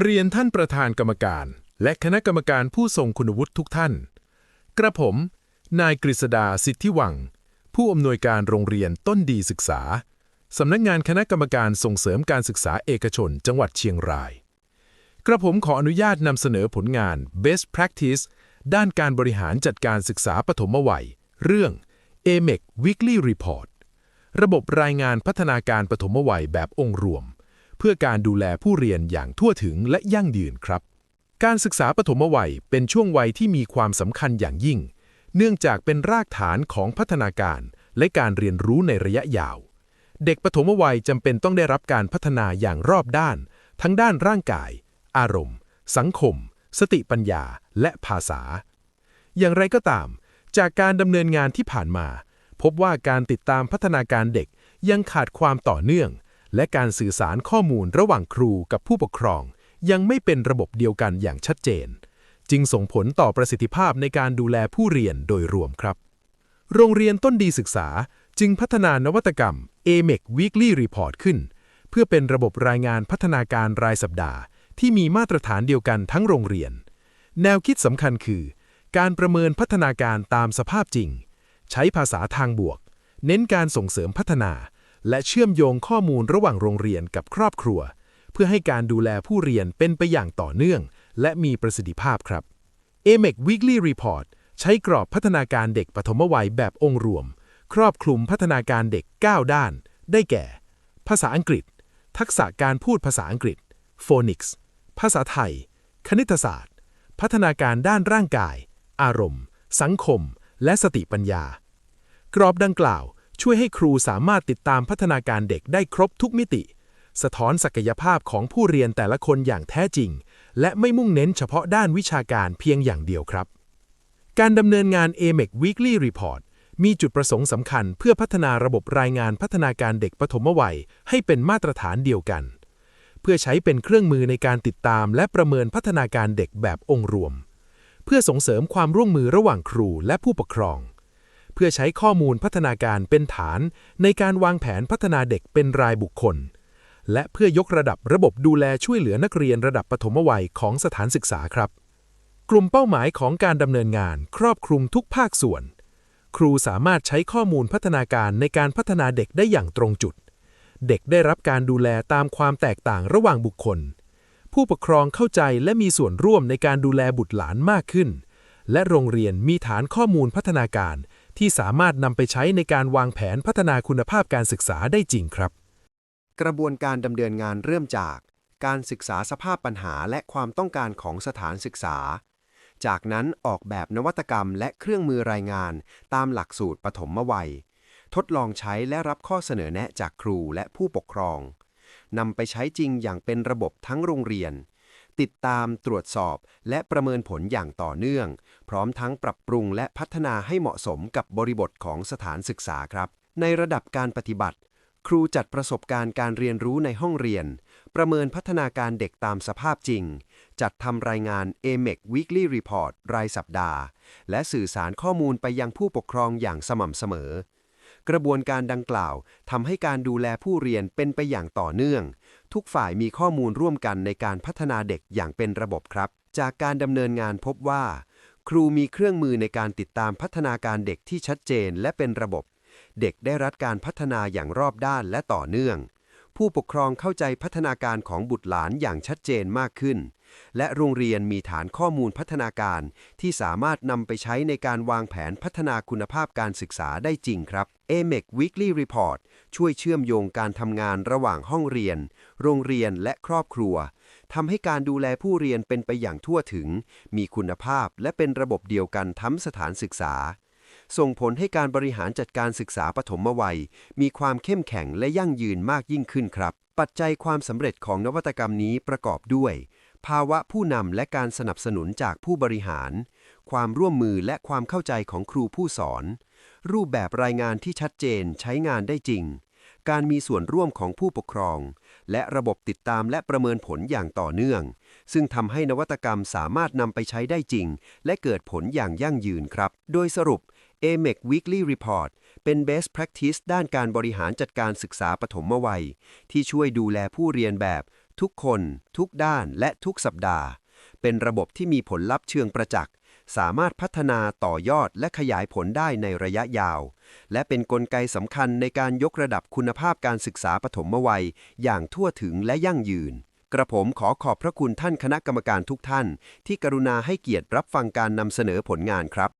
เรียนท่านประธานกรรมการ และคณะกรรมการผู้ทรงคุณวุฒิทุกท่าน กระผม นายกฤษดาสิทธิวัง ผู้อำนวยการโรงเรียนต้นดีศึกษา สำนักงานคณะกรรมการส่งเสริมการศึกษาเอกชนจังหวัดเชียงราย กระผมขออนุญาตนำเสนอผลงาน Best Practice ด้านการบริหารจัดการศึกษาปฐมวัย เรื่อง AMEC Weekly Report ระบบรายงานพัฒนาการปฐมวัยแบบองค์รวม พื่อการดูแลผู้เรียนอย่างทั่วถึงและยั่งยืนครับ การศึกษาปฐมวัยเป็นช่วงวัยที่มีความสำคัญอย่างยิ่ง เนื่องจากเป็นรากฐานของพัฒนาการ และการเรียนรู้ในระยะยาว เด็กปฐมวัยจำเป็นต้องได้รับการพัฒนาอย่างรอบด้าน ทั้งด้านร่างกาย อารมณ์ สังคม สติปัญญา และภาษา อย่างไรก็ตาม จากการดำเนินงานที่ผ่านมา พบว่าการติดตามพัฒนาการเด็กยังขาดความต่อเนื่อง และการสื่อสารข้อมูลระหว่างครูกับผู้ปกครอง ยังไม่เป็นระบบเดียวกันอย่างชัดเจน จึงส่งผลต่อประสิทธิภาพในการดูแลผู้เรียนโดยรวมครับ โรงเรียนต้นดีศึกษาจึงพัฒนานวัตกรรม AMEC Weekly Report ขึ้น เพื่อเป็นระบบรายงานพัฒนาการรายสัปดาห์ ที่มีมาตรฐานเดียวกันทั้งโรงเรียน แนวคิดสำคัญคือ การประเมินพัฒนาการตามสภาพจริง ใช้ภาษาทางบวก เน้นการส่งเสริมพัฒนา และเชื่อมโยงข้อมูลระหว่างโรงเรียนกับครอบครัว เพื่อให้การดูแลผู้เรียนเป็นไปอย่างต่อเนื่อง และมีประสิทธิภาพครับ AMEC Weekly Report ใช้กรอบพัฒนาการเด็กปฐมวัยแบบองค์รวม ครอบคลุมพัฒนาการเด็ก 9 ด้าน ได้แก่ ภาษาอังกฤษ ทักษะการพูดภาษาอังกฤษ Phonics ภาษาไทย คณิตศาสตร์ พัฒนาการด้านร่างกาย อารมณ์ สังคม และสติปัญญา กรอบดังกล่าว ช่วยให้ครูสามารถติดตามพัฒนาการเด็กได้ครบทุกมิติ สะท้อนศักยภาพของผู้เรียนแต่ละคนอย่างแท้จริง และไม่มุ่งเน้นเฉพาะด้านวิชาการเพียงอย่างเดียวครับ การดำเนินงาน AMEC Weekly Report มีจุดประสงค์สำคัญเพื่อพัฒนาระบบรายงานพัฒนาการเด็กปฐมวัย ให้เป็นมาตรฐานเดียวกัน เพื่อใช้เป็นเครื่องมือในการติดตามและประเมินพัฒนาการเด็กแบบองค์รวม เพื่อส่งเสริมความร่วมมือระหว่างครูและผู้ปกครอง เพื่อใช้ข้อมูลพัฒนาการเป็นฐาน ในการวางแผนพัฒนาเด็กเป็นรายบุคคล และเพื่อยกระดับระบบดูแลช่วยเหลือนักเรียนระดับปฐมวัยของสถานศึกษาครับ กลุ่มเป้าหมายของการดำเนินงาน ครอบคลุมทุกภาคส่วน ครูสามารถใช้ข้อมูลพัฒนาการในการพัฒนาเด็กได้อย่างตรงจุด เด็กได้รับการดูแลตามความแตกต่างระหว่างบุคคล ผู้ปกครองเข้าใจและมีส่วนร่วมในการดูแลบุตรหลานมากขึ้นและโรงเรียนมีฐานข้อมูลพัฒนาการ ที่สามารถนำไปใช้ในการวางแผนพัฒนาคุณภาพการศึกษาได้จริงครับ กระบวนการดำเนินงานเริ่มจาก การศึกษาสภาพปัญหาและความต้องการของสถานศึกษา จากนั้นออกแบบนวัตกรรมและเครื่องมือรายงาน ตามหลักสูตรปฐมวัย ทดลองใช้และรับข้อเสนอแนะจากครูและผู้ปกครองนำไปใช้จริงอย่างเป็นระบบทั้งโรงเรียน ติดตามตรวจสอบ และประเมินผลอย่างต่อเนื่อง พร้อมทั้งปรับปรุงและพัฒนาให้เหมาะสมกับบริบทของสถานศึกษาครับ ในระดับการปฏิบัติ ครูจัดประสบการณ์การเรียนรู้ในห้องเรียน ประเมินพัฒนาการเด็กตามสภาพจริง จัดทำรายงาน AMEC Weekly Report รายสัปดาห์ และสื่อสารข้อมูลไปยังผู้ปกครองอย่างสม่ำเสมอ กระบวนการดังกล่าวทำให้การดูแลผู้เรียนเป็นไปอย่างต่อเนื่อง ทุกฝ่ายมีข้อมูลร่วมกันในการพัฒนาเด็กอย่างเป็นระบบครับ จากการดำเนินงานพบว่า ครูมีเครื่องมือในการติดตามพัฒนาการเด็กที่ชัดเจนและเป็นระบบ เด็กได้รับการพัฒนาอย่างรอบด้านและต่อเนื่อง ผู้ปกครองเข้าใจพัฒนาการของบุตรหลานอย่างชัดเจนมากขึ้น และโรงเรียนมีฐานข้อมูลพัฒนาการ ที่สามารถนำไปใช้ในการวางแผนพัฒนาคุณภาพการศึกษาได้จริงครับ AMEC Weekly Report ช่วยเชื่อมโยงการทำงานระหว่างห้องเรียน โรงเรียนและครอบครัวทำให้การดูแลผู้เรียนเป็นไปอย่างทั่วถึง มีคุณภาพและเป็นระบบเดียวกันทั้งสถานศึกษา ส่งผลให้การบริหารจัดการศึกษาปฐมวัย มีความเข้มแข็งและยั่งยืนมากยิ่งขึ้นครับ ปัจจัยความสำเร็จของนวัตกรรมนี้ประกอบด้วย ภาวะผู้นำและการสนับสนุนจากผู้บริหาร ความร่วมมือและความเข้าใจของครูผู้สอน รูปแบบรายงานที่ชัดเจนใช้งานได้จริง การมีส่วนร่วมของผู้ปกครอง และระบบติดตามและประเมินผลอย่างต่อเนื่อง ซึ่งทำให้นวัตกรรมสามารถนำไปใช้ได้จริง และเกิดผลอย่างยั่งยืนครับ โดยสรุป AMEC Weekly Report เป็น best practice ด้านการบริหารจัดการศึกษาปฐมวัย ที่ช่วยดูแลผู้เรียนแบบ ทุกคน ทุกด้านและทุกสัปดาห์ เป็นระบบที่มีผลลัพธ์เชิงประจักษ์ สามารถพัฒนาต่อยอดและขยายผลได้ในระยะยาว และเป็นนกลไกสำคัญในการยกระดับคุณภาพการศึกษาปฐมวัย อย่างทั่วถึงและยั่งยืน กระผมขอขอบพระคุณท่านคณะกรรมการทุกท่าน ที่กรุณาให้เกียรติรับฟังการนำเสนอผลงานครับ